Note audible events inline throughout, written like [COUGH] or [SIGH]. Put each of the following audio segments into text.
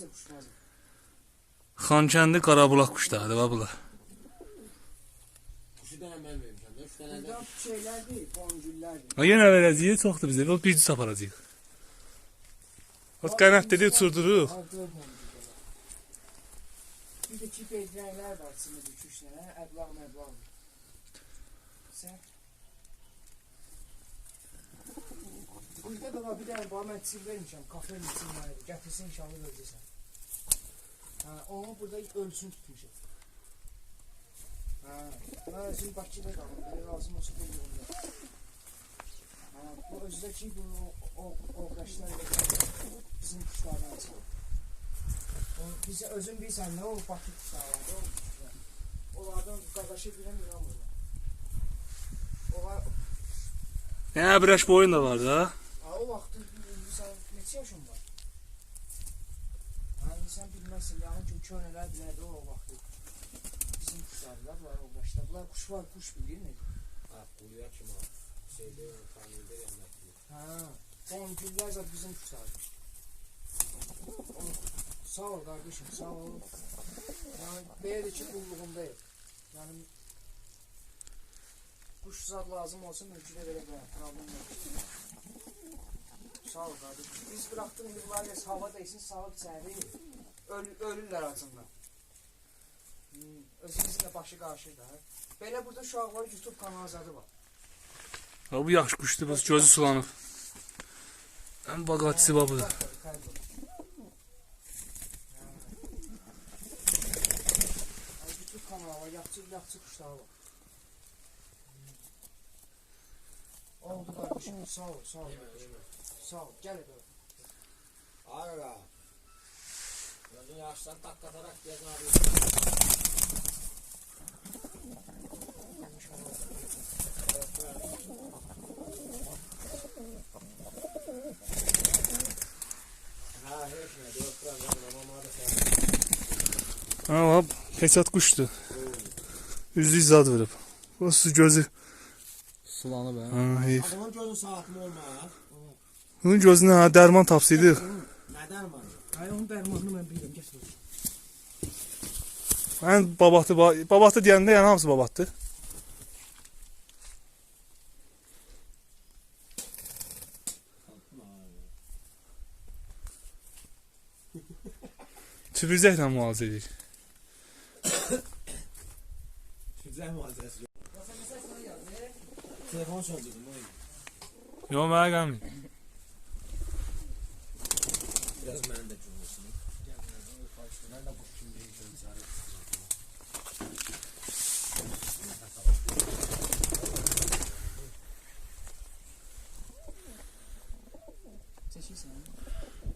Də. Xankəndi Qarabulaq quşlarıdır va bunlar. Kuşu da vermişim. Üç tane de Burada şeylərdir, boncüllərdir. Ha yenə verəcəyik, çoxdur bizə. O bir düz aparacağıq. O qənət dedi uçurduruq. Bir də ki bezrəklər var içində düşüşlərə, əblaq məblaq. Sən Da var bir dənə var, mən çil vermişəm, kafenin içindədir. Gətirsin inşallah öləcəksən. Hə, onu burada ölçün tutmuşam. Hə, mən özüm Bakıda qalım, belə lazım olsa qulluğumda. Hə, bu özdəki bu o, o qaşlar bizim kuşlardan çıxır. Biz özün bilirsən nə o Bakı kuşlardır, o. Onlardan qaqaşı bilən inanmırlar. Onlar, Yəni əbrəş boyun da var da. O vaxtı sən neçə yaşın var? Hə, indi sən bilməzsən, yanın ki, könələr bilərdi o vaxtı. Bizim kuşlardılar, var o başda. Bunlar kuş var, kuş bilir mi? Ha, kuyuya kim al? Şeyde, tanrıda yanmak. Ha, boncuklar da bizim kuşlardır. O, Sağ ol kardeşim, sağ ol. Yani böyle ki kulluğundayım. Yani kuş zat lazım olsa mülküne verebilirim. Problem yok. Sağ ol kardeşim. Biz bıraktığımız yıllar hava değsin, sağlık içeri. Öl, ölürler aslında. Hmm, özümüzün de başı karşıda. Böyle burada uşaqlar YouTube kanalı zadı var. Ha bu yaxşı quşdur, bu gözü sulanıb. Ən baqatçısı va budur. YouTube kanalı var, yaxşı yaxşı kuşlar var. Oldu kardeşim, sağ ol, sağ ol. kardeşim. Sağ ol, gel edelim. Aga. Gözün yaştan taklatarak gez abi. Ha, hiç ne diyor, kıran babama da sen. Ha va peçat quşdur. Üzlü zad verib. O su gözü. Sulanıb hə. Ha, heyf. Adamın gözü saatim olmaz. Bunun gözünə ha dərman tapsaydıq. Neden var? Hayır, onun dermanını ben bilirim, geç dur. Mən babatı, babatı deyəndə yəni hamısı babatdır. [LAUGHS] Tübüzəklə müalicə edir. Güzel malzemesi yok. Telefon yüzden. Yox, mənə gəlmir. Biraz bu şimdi gözleri. Çekilsin.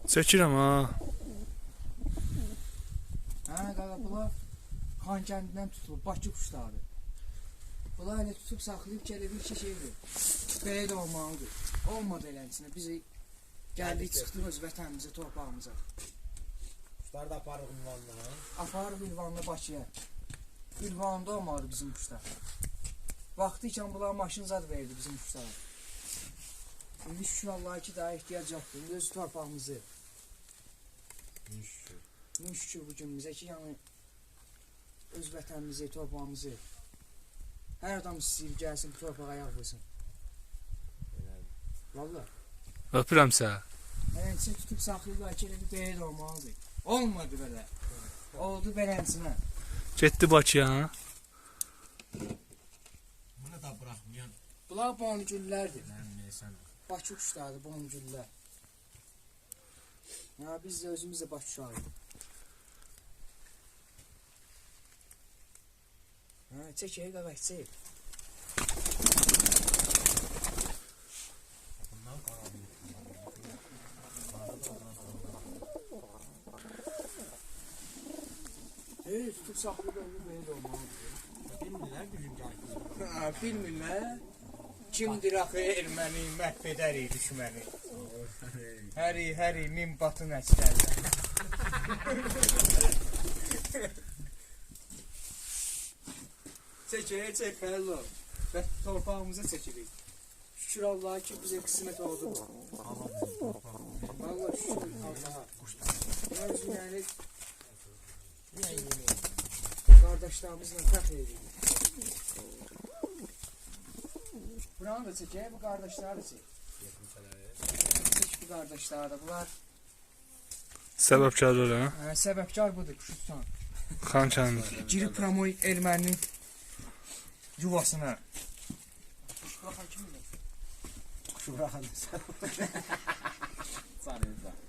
Çəkirəm ha. Ha, qaqa, bunlar Xan kəndindən tutulub, Bakı kuşlardır. Bunlar elə tutub saxlayıb bir iki şeydir. Belə də olmalıdır. Olmadı eləncəsinə. Biz gəldik, çıxdıq öz vətənimizə, torpağımıza. Kuşlar da aparır ünvanla. Aparıb Ülvanla Bakıya. Ülvanında olmalı bizim kuşlar. Vaxtı ikən bunlar maşın zad verdi bizim kuşlara. İndi şükür Allah'a ki daha ehtiyac yoxdur. İndi öz torpağımızı. Min şükür bu günümüzə ki, yəni öz vətənimizi, torpağımızı. Hər adam istəyir gəlsin, torpağa ayaq vursun. Valla. Öpürəm səni. Hələnçə tutub saxlayırlar ki, elə bir deyil olmalıdır. Olmadı belə. Oldu belənsinə. Getdi Bakıya ha. Bunu da bırakmayan. Bunlar boncüllərdir. Ben neysen. Bakı kuşlardır, boncüllər. Ya biz də özümüz də Bakı uşağıyıq. Ha, çək ey qaqaş, çək. Saxlayırlar, bu belə də olmalıdır. Bilmirler düşünce hakkında. Ha, bilmirlər. Kimdir axı erməni məhv edərik düşməni. Həri, min batın əskərlər. çəkək, çək, xəyallo. Və torpağımıza çəkirik. Şükür Allah'a ki bizə qismət oldu. Vallahi şükür Allah'a. Özü yəni nə yemək? Qardaşlarımızla fəxr edirik. Buranı da çəkək, bu qardaşları da çək. Çək bu qardaşları da. Bunlar Səbəbkar öyle ha. hə, səbəbkar budur Kuşustan. Xan kəndi. Girib Pramoy erməninin yuvasına. Kuş buraxan kimdir? Kuşu bırakan da [LAUGHS] sen. [LAUGHS] Sanıyorsun.